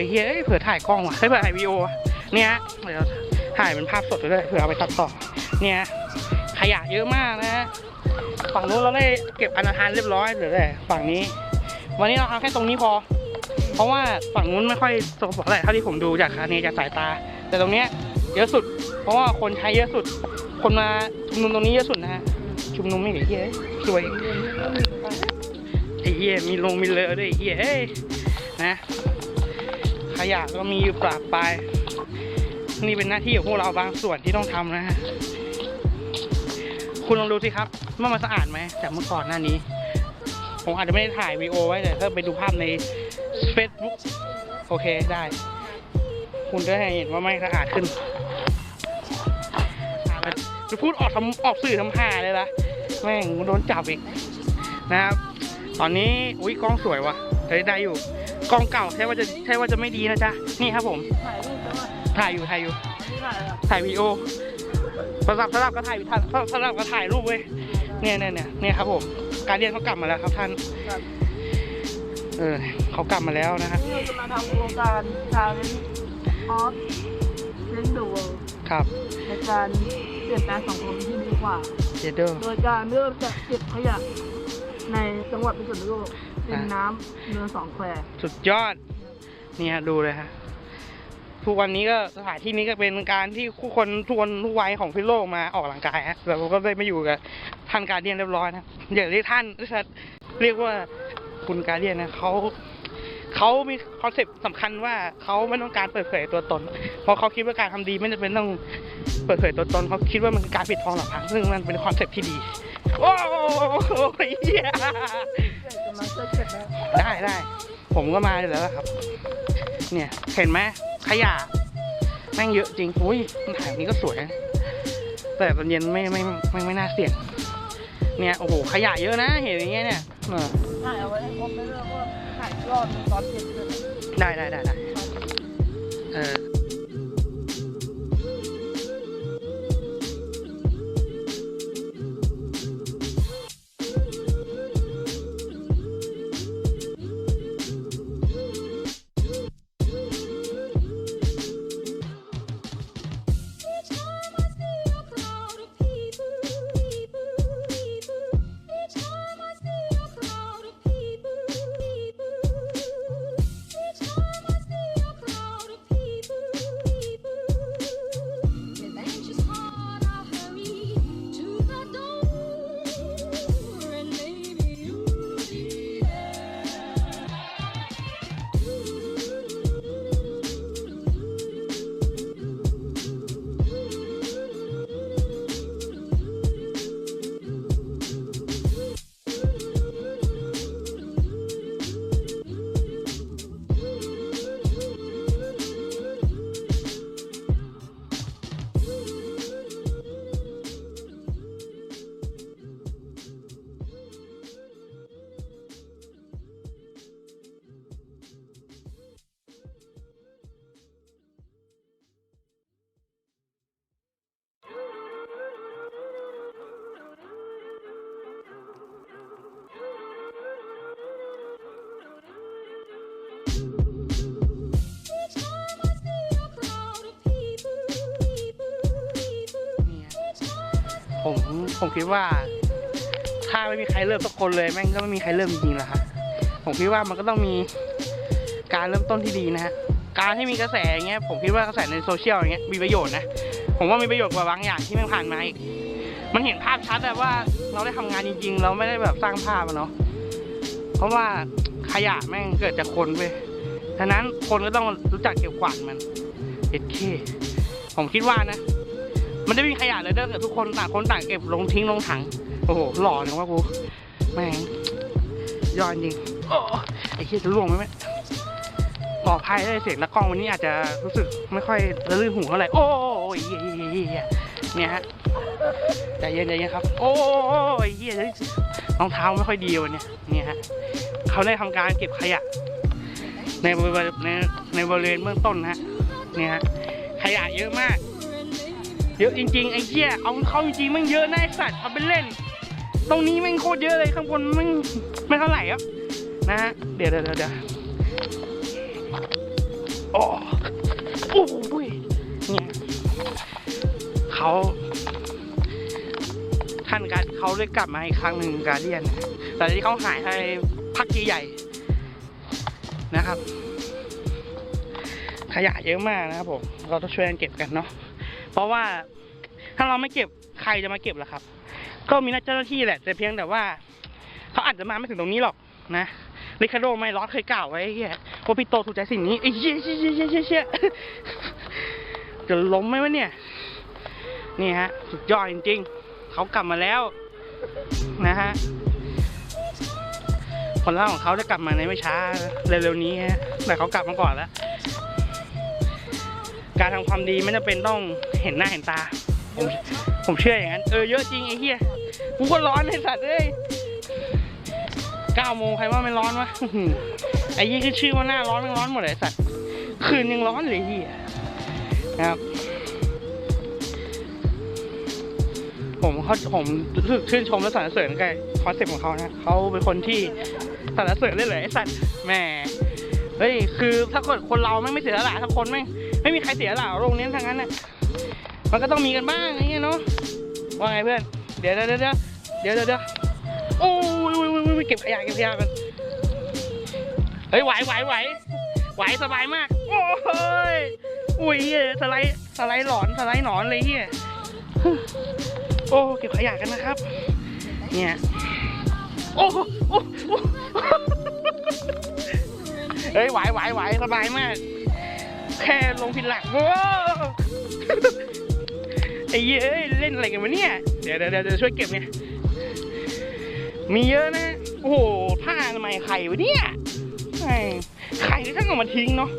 อ้เฮ้ยเอ้ยเผื่อถ่ายกล้องว่ะเฮ้ยเผื่อถ่ายวีโอเนี่ยเดี๋ยวถ่ายเป็นภาพสดไปด้วยเผื่อเอาไปตัดต่อ เนี่ยขยะเยอะมากนะฝั่งนู้นเราได้เก็บอนาทานเรียบร้อยเหลือแต่ฝั่งนี้ วันนี้เราทำแค่ตรงนี้พอ เพราะว่าฝั่งนู้นไม่ค่อยสกปรกเท่าไรเท่าที่ผมดูจากคาเนจากสายตา แต่ตรงเนี้ยเยอะสุด เพราะว่าคนใช้เยอะสุด คนมาชุมนุมตรงนี้เยอะสุดนะฮะชุมนุมไม่เหลือเฮียสวยไอ้เฮียมีลงมีเลอด้วยไอ้เฮียเฮ้ยนะ ขยะก็มีอยู่ปราบปรายนี่เป็นหน้าที่ของพวกเราบางส่วนที่ต้องทำนะฮะคุณลองดูสิครับว่ามันสะอาดไหมจากเมื่อก่อนหน้านี้ ผมอาจจะไม่ได้ถ่ายวีโอไว้แต่ถ้าไปดูภาพใน Facebook โอเคได้ คุณจะเห็นว่าไม่สะอาดขึ้นจะพูดออกทำออกสื่อทำหาเลยละแม่งโดนจับอีกนะครับ ตอนนี้อุ้ยกล้องสวยวะเฮ้ได้อยู่ กล้องเก่าใช่ว่าจะใช่ว่าจะไม่ดีนะจ๊ะ นี่ครับผม ถ่ายรูปแล้วอะถ่ายอยู่ถ่ายอยู่ นี่ถ่ายอะไรถ่ายวีดีโอสำหรับสำหรับก็ถ่ายสำหรับสำหรับก็ถ่ายรูปเว้ยเนี่ยเนี่ยเนี่ยเนี่ยครับผม การเรียนเขากลับมาแล้วครับท่าน ครับเออเขากลับมาแล้วนะครับนี่เราจะมาทำโครงการชาเลนจ์ออฟเลนดูครับในการเปลี่ยนแปลงสังคมที่ดีกว่า เจเดอร์โดยการเริ่มจากเก็บขยะ ในจังหวัดพิษณุโลกเป็นอะน้ำเนินสองแควสุดยอด นี่ฮะดูเลยฮะทุกวันนี้ก็สถานที่นี้ก็เป็นการที่ผู้คนทุกคนทุกวัยของพิษณุโลกมาออกกำลังกายฮะแล้วผมก็ได้มาอยู่กับท่านการเดียนเรียบร้อยนะอย่าเรียกท่านเรียกว่าคุณการเดียนนะเขาเขามีคอนเซปต์สำคัญว่าเขาไม่ต้องการเปิดเผยตัวตน เพราะเขาคิดว่าการทำดีไม่จำเป็นต้องเปิดเผยตัวตนเขาคิดว่ามันคือการปิดทองหลังพระซึ่งมันเป็นคอนเซปต์ที่ดี โอ้ยเหี้ยกำลังจะเสร็จแล้วได้ได้ ผมก็มาอยู่แล้วครับ เนี่ย เห็นไหมขยะ แม่งเยอะจริง อุ้ยถ่ายแบบนี้ก็สวยนะแต่ตอนเย็นไม่ไม่ไม่ไม่ไม่น่าเสี่ยง เนี่ย โอ้โห ขยะเยอะนะ เห็นอย่างเงี้ยเนี่ยเออถ่ายเอาไว้ให้ครบไม่เรื่องว่าถ่ายรอบหนึ่งตอนเสร็จเลยได้ได้ได้ได้เออ ผมคิดว่า ถ้าไม่มีใครเริ่มสักคนเลยแม่งก็ไม่มีใครเริ่มจริงๆแหละครับผมคิดว่ามันก็ต้องมีการเริ่มต้นที่ดีนะฮะการที่มีกระแสอย่างเงี้ยผมคิดว่ากระแสในโซเชียลอย่างเงี้ยมีประโยชน์นะผมว่ามีประโยชน์กว่าบางอย่างที่ไม่ผ่านมาอีกมันเห็นภาพชัดอะว่าเราได้ทำงานจริง ๆ เราไม่ได้แบบสร้างภาพอะเนาะเพราะว่าขยะแม่งเกิดจากคนเว้ยฉะนั้นคนก็ต้องรู้จักเก็บกวาดมันเอ็ดเคผมคิดว่านะ มันจะมีขยะเลยเด้อเกิดทุกคนต่างคนต่างเก็บลงทิ้งลงถัง โอ้โหหล่อจังวะกูแม่งยอดจริงโอ้ไอ้เหี้ยจะล่วงไหมแม่ขออภัยด้วยเสียงและกล้องวันนี้อาจจะรู้สึกไม่ค่อยระลื่นหูเท่าไหร่ โอ้ยเยเหี้ยเยี่ยเนี่ยฮะใจเย็นใจเย็นครับ โอ้ยเหี้ยรองเท้าไม่ค่อยดีวันนี้เนี่ยฮะเขาได้ทำการเก็บขยะ ในบริเวณในในบริเวณเบื้องต้นนะฮะเนี่ยฮะขยะเยอะมาก เยอะจริงๆไอ้เหี้ยเอาเข้าจริงๆมันเยอะนะไอ้สัตว์ทำเป็นเล่น ตรงนี้แม่งโคตรเยอะเลยข้างบนแม่งไม่เท่าไหร่ครับนะฮะเดี๋ยวเดี๋ยวเดี๋ยวเดี๋ยวอ้โอ้ยเนี่ยเขาท่านการเขาได้กลับมาอีกครั้งหนึ่งการเดียนแต่ที่เขาหายไปพักใหญ่นะครับ ขยะเยอะมากนะครับผม เราต้องช่วยกันเก็บกันเนาะ เพราะว่าถ้าเราไม่เก็บใครจะมาเก็บล่ะครับ ก็มีนักเจ้าหน้าที่แหละ แต่เพียงแต่ว่าเขาอาจจะมาไม่ถึงตรงนี้หรอกนะริคาโดไม่ร้อนเคยกล่าวไว้ไอ้เฮียว่าพี่โตถูกใจสิ่งนี้ไอ้เชี่ยเชี่ยเชี่ยเชี่ยเชี่ยจะล้มไหมวะเนี่ย นี่ฮะ สุดยอดจริงๆ เขากลับมาแล้วนะฮะผลลัพธ์ของเขาจะกลับมาในไม่ช้าเร็วๆนี้ฮะแต่เขากลับมาก่อนแล้ว การทำความดีไม่จำเป็นต้องเห็นหน้าเห็นตา ผมผมเชื่ออย่างนั้น เออเยอะจริงไอ้เหี้ยกูก็ร้อนไอ้สัตว์เอ้ยเก้าโมงใครว่าไม่ร้อนวะไอ้ยี่คือชื่อว่าหน้าร้อนมันร้อนหมดเลยไอ้สัตว์ คืนยังร้อนเลยเหี้ยนะครับ ผมเขาผมรู้สึกชื่นชมและสรรเสริญกับคอนเซ็ปต์ของเขานะเขาเป็นคนที่สรรเสริญเลยเลยไอ้สัตว์แหมเฮ้ยคือถ้าคนคนเราแม่ไม่เสียสละทั้งคนแม่ง ไม่มีใครเสียสละโรงนี้ทั้งนั้นน่ะมันก็ต้องมีกันบ้างไอ้เงี้ยเนาะว่าไงเพื่อน เดี๋ยวเดี๋ยวเดี๋ยวเดี๋ยวเดี๋ยวเดี๋ยวโอ้ยโอ้ยโอ้ยโอ้ยเก็บขยะเก็บขยะกันเฮ้ยไหวไหวไหวไหวสบายมาก โอ้ยอุ้ยสไลด์สไลด์หลอนสไลด์หนอนเลยเฮียโอ้เก็บขยะกันนะครับ เนี่ยโอ้โอ้เฮ้ยไหวไหวไหวสบายมาก แค่ลงผิดหลักว้วไอ้เยเอ้ยเล่นอะไรกันวะเนี่ย เดี๋ยวเดี๋ยวเดี๋ยวช่วยเก็บเนี่ยมีเยอะนะ โอ้โหผ้าทำไมไข่วะเนี่ยไข่ที่ท่านเอามาทิ้งเนาะ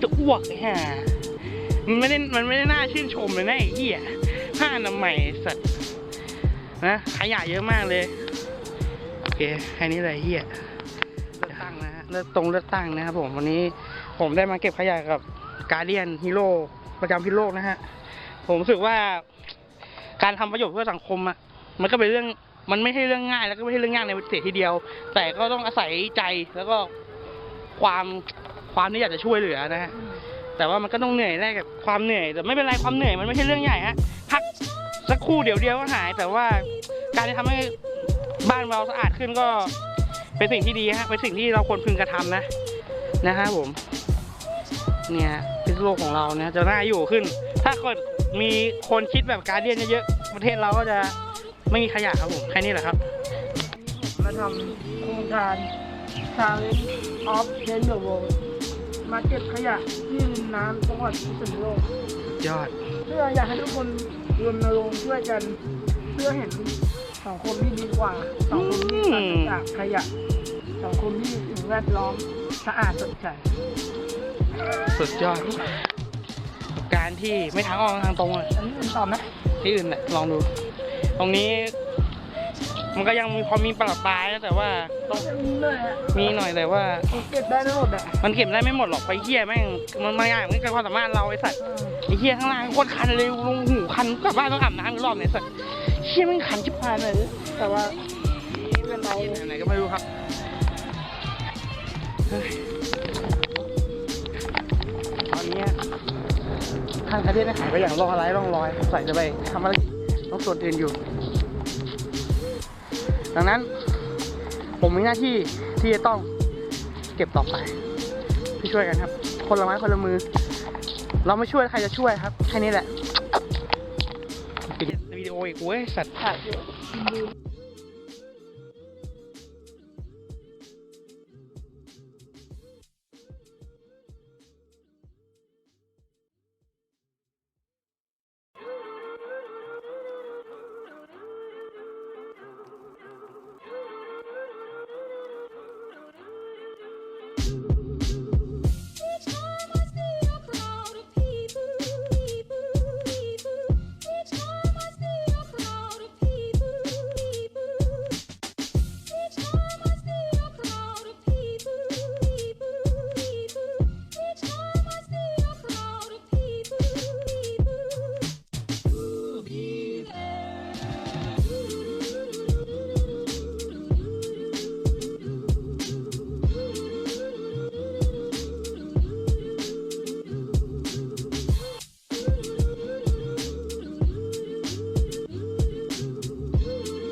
จะอ้วกไอ้ห่ามันไม่ได้มันไม่ได้น่าชื่นชมเลยนะไอ้เหี้ยผ้าอนามัยสัตว์นะขยะเยอะมากเลยโอเคแค่นี้เลยเฮีย เลือกตรงเลือกตั้งนะครับผมวันนี้ผมได้มาเก็บขยะกับการเดียนฮีโร่ประจำพิโลกนะฮะผมรู้สึกว่าการทำประโยชน์เพื่อสังคมอะมันก็เป็นเรื่องมันไม่ใช่เรื่องง่าย แล้วก็ไม่ใช่เรื่องยากในเสียทีเดียว แต่ก็ต้องอาศัยใจแล้วก็ความความที่อยากจะช่วยเหลือนะฮะแต่ว่ามันก็ต้องเหนื่อยแลกกับความเหนื่อย แต่ไม่เป็นไรความเหนื่อยมันไม่ใช่เรื่องใหญ่ฮะพักสักครู่เดี๋ยวเดียวก็หาย แต่ว่าการที่ทำให้บ้านเราสะอาดขึ้นก็ เป็นสิ่งที่ดีฮะเป็นสิ่งที่เราควรพึงกระทำนะนะฮะผม เนี่ยพิษโลกของเราเนี่ยจะน่าอยู่ขึ้น ถ้าเกิดมีคนคิดแบบการเดียนเยอะๆประเทศเราก็จะไม่มีขยะครับผมแค่นี้แหละครับ มาทำโครงการ Challenge of Change the World มาเก็บขยะที่ริมน้ำจังหวัดพิษณุโลกยอดเพื่ออยากให้ทุกคนรณรงค์ช่วยกัน เพื่อเห็น สังคมที่ดีกว่าสังคมที่ปราศจากขยะสังคมที่สิ่งแวดล้อมสะอาดสดใสสุดยอดการที่ไม่ทางออกทางตรงเลยอันนี้เป็นตอบไหมที่อื่นแหละลองดู ตรงนี้ มันก็ยังมีพอมีปลาปลายนะแต่ว่าต้องยังมีเลยอะมีหน่อยแต่ว่าผมเก็บได้ไม่หมดอะมันเก็บได้ไม่หมดหรอกไปเหี้ยแม่งมันไม่ง่ายมันเกินความสามารถเราไอ้สัตว์เออไอ้เหี้ยข้างล่างโคตรคันเลยลงหูคันกลับบ้านต้องอาบน้ำอีกรอบเนี่ยไอ้สัตว์ เหี้ยแม่งคันชิบหายเลยแต่ว่าไม่เป็นไรไหนๆก็ไม่รู้ครับเฮ้ยตอนเนี้ยท่านคาเดนหายไปอย่างร่องอะไรร่องรอยใส่จะไปทำอะไรต้องส่วนอื่นอยู่ ดังนั้น ผมมีหน้าที่ที่จะต้องเก็บต่อไปพี่ช่วยกันครับ คนละไม้คนละมือ เราไม่ช่วยใครจะช่วยครับ แค่นี้แหละปิดวิดีโอีกเว้ยสัตว์